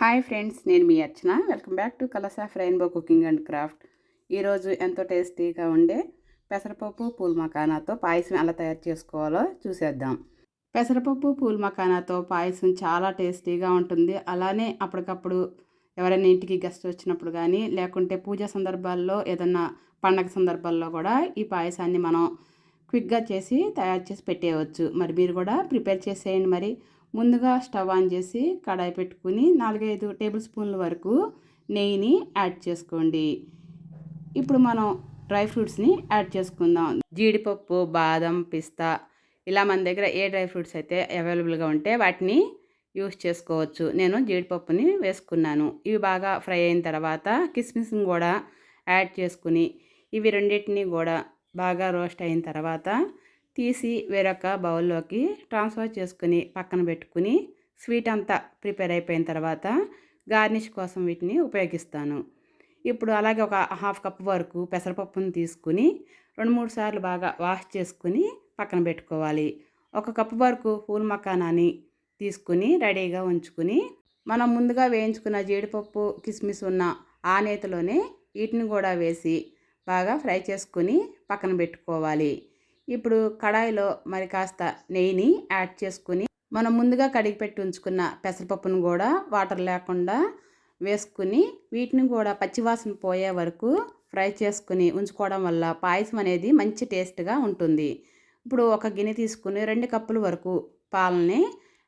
Hi friends నేను మీ Archana. Welcome back to colors of rainbow cooking and craft. ఈరోజు ఎంతో టేస్టీగా ఉండే పెసరపప్పు పూల్ మకానాతో పాయసం ఎలా తయారు చేసుకోవాలో చూసేద్దాం. పెసరపప్పు పూల్ మకానాతో పాయసం చాలా టేస్టీగా ఉంటుంది. అలానే అప్పటికప్పుడు ఎవరైనా ఇంటికి గెస్ట్ వచ్చినప్పుడు కానీ లేకుంటే పూజ సందర్భాల్లో ఏదన్నా పండగ సందర్భాల్లో కూడా ఈ పాయసాన్ని మనం క్విక్గా చేసి తయారు చేసి పెట్టేయవచ్చు. మరి మీరు కూడా ప్రిపేర్ చేసేయండి మరి. ముందుగా స్టవ్ ఆన్ చేసి కడాయి పెట్టుకుని నాలుగైదు టేబుల్ స్పూన్ల వరకు నెయ్యిని యాడ్ చేసుకోండి. ఇప్పుడు మనం డ్రై ఫ్రూట్స్ని యాడ్ చేసుకుందాం. జీడిపప్పు బాదం పిస్తా ఇలా మన దగ్గర ఏ డ్రై ఫ్రూట్స్ అయితే అవైలబుల్గా ఉంటే వాటిని యూస్ చేసుకోవచ్చు. నేను జీడిపప్పుని వేసుకున్నాను. ఇవి బాగా ఫ్రై అయిన తర్వాత కిస్మిస్ని కూడా యాడ్ చేసుకుని ఇవి రెండింటిని కూడా బాగా రోస్ట్ అయిన తర్వాత తీసి వేరొక బౌల్లోకి ట్రాన్స్ఫర్ చేసుకుని పక్కన పెట్టుకుని స్వీట్ అంతా ప్రిపేర్ అయిపోయిన తర్వాత గార్నిష్ కోసం వీటిని ఉపయోగిస్తాను. ఇప్పుడు అలాగే ఒక హాఫ్ కప్ వరకు పెసరపప్పును తీసుకుని రెండు మూడు సార్లు బాగా వాష్ చేసుకుని పక్కన పెట్టుకోవాలి. ఒక కప్పు వరకు పూల్ మకానాన్ని తీసుకుని రెడీగా ఉంచుకుని మనం ముందుగా వేయించుకున్న జీడిపప్పు కిస్మిస్ ఉన్న ఆ నేతలోనే వీటిని కూడా వేసి బాగా ఫ్రై చేసుకుని పక్కన పెట్టుకోవాలి. ఇప్పుడు కడాయిలో మరి కాస్త నెయ్యిని యాడ్ చేసుకుని మనం ముందుగా కడిగి పెట్టి ఉంచుకున్న పెసరపప్పును కూడా వాటర్ లేకుండా వేసుకుని వీటిని కూడా పచ్చివాసన పోయే వరకు ఫ్రై చేసుకుని ఉంచుకోవడం వల్ల పాయసం అనేది మంచి టేస్ట్గా ఉంటుంది. ఇప్పుడు ఒక గిన్నె తీసుకుని రెండు కప్పుల వరకు పాలని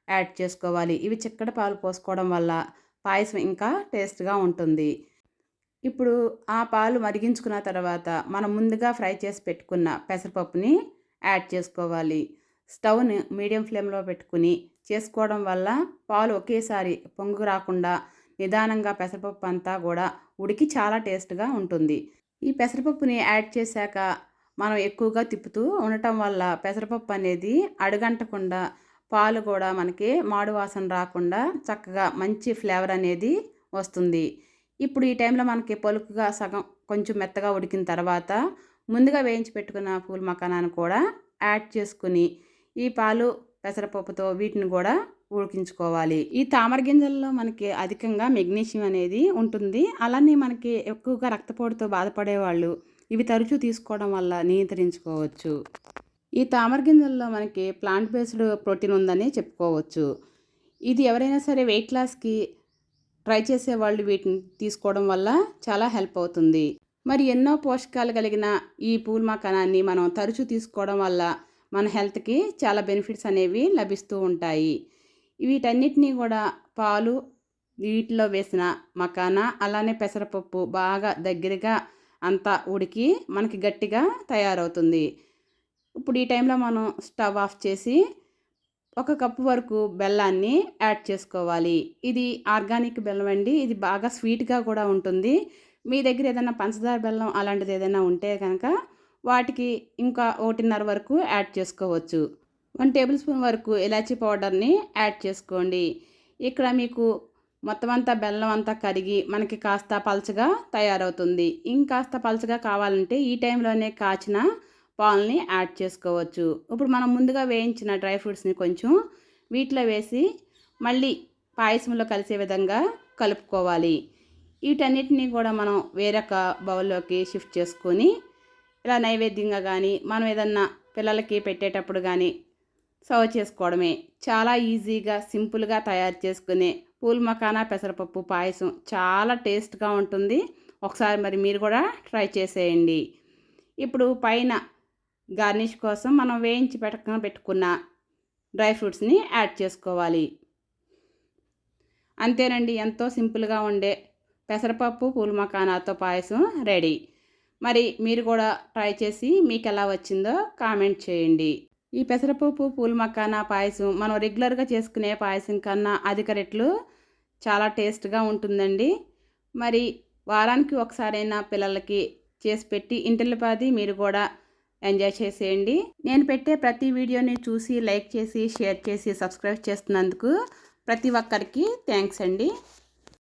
యాడ్ చేసుకోవాలి. ఇవి చిక్కటి పాలు పోసుకోవడం వల్ల పాయసం ఇంకా టేస్ట్గా ఉంటుంది. ఇప్పుడు ఆ పాలు మరిగించుకున్న తర్వాత మనం ముందుగా ఫ్రై చేసి పెట్టుకున్న పెసరపప్పుని యాడ్ చేసుకోవాలి. స్టవ్ని మీడియం ఫ్లేమ్లో పెట్టుకుని చేసుకోవడం వల్ల పాలు ఒకేసారి పొంగు రాకుండా నిదానంగా పెసరపప్పు అంతా కూడా ఉడికి చాలా టేస్ట్గా ఉంటుంది. ఈ పెసరపప్పుని యాడ్ చేశాక మనం ఎక్కువగా తిప్పుతూ ఉండటం వల్ల పెసరపప్పు అనేది అడుగంటకుండా పాలు కూడా మనకి మాడు వాసన రాకుండా చక్కగా మంచి ఫ్లేవర్ అనేది వస్తుంది. ఇప్పుడు ఈ టైంలో మనకి పలుకుగా సగం కొంచెం మెత్తగా ఉడికిన తర్వాత ముందుగా వేయించి పెట్టుకున్న పూల మకానాన్ని కూడా యాడ్ చేసుకుని ఈ పాలు పెసరపప్పుతో వీటిని కూడా ఉడికించుకోవాలి. ఈ తామర గింజల్లో మనకి అధికంగా మెగ్నీషియం అనేది ఉంటుంది. అలానే మనకి ఎక్కువగా రక్తపోటుతో బాధపడే వాళ్ళు ఇవి తరచూ తీసుకోవడం వల్ల నియంత్రించుకోవచ్చు. ఈ తామర గింజల్లో మనకి ప్లాంట్ బేస్డ్ ప్రోటీన్ ఉందని చెప్పుకోవచ్చు. ఇది ఎవరైనా సరే వెయిట్ లాస్కి ట్రై చేసేవాళ్ళు వీటిని తీసుకోవడం వల్ల చాలా హెల్ప్ అవుతుంది. మరి ఎన్నో పోషకాలు కలిగిన ఈ పూల్ మకానాన్ని మనం తరచూ తీసుకోవడం వల్ల మన హెల్త్కి చాలా బెనిఫిట్స్ అనేవి లభిస్తూ ఉంటాయి. వీటన్నిటినీ కూడా పాలు వీటిలో వేసిన మకానా అలానే పెసరపప్పు బాగా దగ్గరగా అంతా ఉడికి మనకి గట్టిగా తయారవుతుంది. ఇప్పుడు ఈ టైంలో మనం స్టవ్ ఆఫ్ చేసి ఒక కప్పు వరకు బెల్లాన్ని యాడ్ చేసుకోవాలి. ఇది ఆర్గానిక్ బెల్లం అండి. ఇది బాగా స్వీట్గా కూడా ఉంటుంది. మీ దగ్గర ఏదైనా పంచదార బెల్లం అలాంటిది ఏదైనా ఉంటే కనుక వాటికి ఇంకా ఒకటిన్నర వరకు యాడ్ చేసుకోవచ్చు. వన్ టేబుల్ స్పూన్ వరకు ఇలాచీ పౌడర్ని యాడ్ చేసుకోండి. ఇక్కడ మీకు మొత్తం అంతా బెల్లం అంతా కరిగి మనకి కాస్త పలచగా తయారవుతుంది. ఇంకాస్త పలచగా కావాలంటే ఈ టైంలోనే కాచిన పాలని యాడ్ చేసుకోవచ్చు. ఇప్పుడు మనం ముందుగా వేయించిన డ్రై ఫ్రూట్స్ని కొంచెం వీటిలో వేసి మళ్ళీ పాయసంలో కలిసే విధంగా కలుపుకోవాలి. వీటన్నిటిని కూడా మనం వేరొక బౌల్లోకి షిఫ్ట్ చేసుకొని ఇలా నైవేద్యంగా కానీ మనం ఏదన్నా పిల్లలకి పెట్టేటప్పుడు కానీ సర్వ్ చేసుకోవడమే. చాలా ఈజీగా సింపుల్గా తయారు చేసుకునే పూల్ మకానా పెసరపప్పు పాయసం చాలా టేస్ట్గా ఉంటుంది. ఒకసారి మరి మీరు కూడా ట్రై చేసేయండి. ఇప్పుడు పైన గార్నిష్ కోసం మనం వేయించి పెట్టక పెట్టుకున్న డ్రై ఫ్రూట్స్ని యాడ్ చేసుకోవాలి. అంతేనండి ఎంతో సింపుల్గా ఉండే పెసరపప్పు పూల మకానాతో పాయసం రెడీ. మరి మీరు కూడా ట్రై చేసి మీకు ఎలా వచ్చిందో కామెంట్ చేయండి. ఈ పెసరపప్పు పూల మకానా పాయసం మనం రెగ్యులర్గా చేసుకునే పాయసం కన్నా అధిక రెట్లు చాలా టేస్ట్గా ఉంటుందండి. మరి వారానికి ఒకసారైనా పిల్లలకి చేసి పెట్టి ఇంటిల్లిపాది మీరు కూడా ఎంజాయ్ చేసేయండి. నేను పెట్టే ప్రతి వీడియోని చూసి లైక్ చేసి షేర్ చేసి సబ్స్క్రైబ్ చేస్తున్నందుకు ప్రతి ఒక్కరికి థ్యాంక్స్ అండి.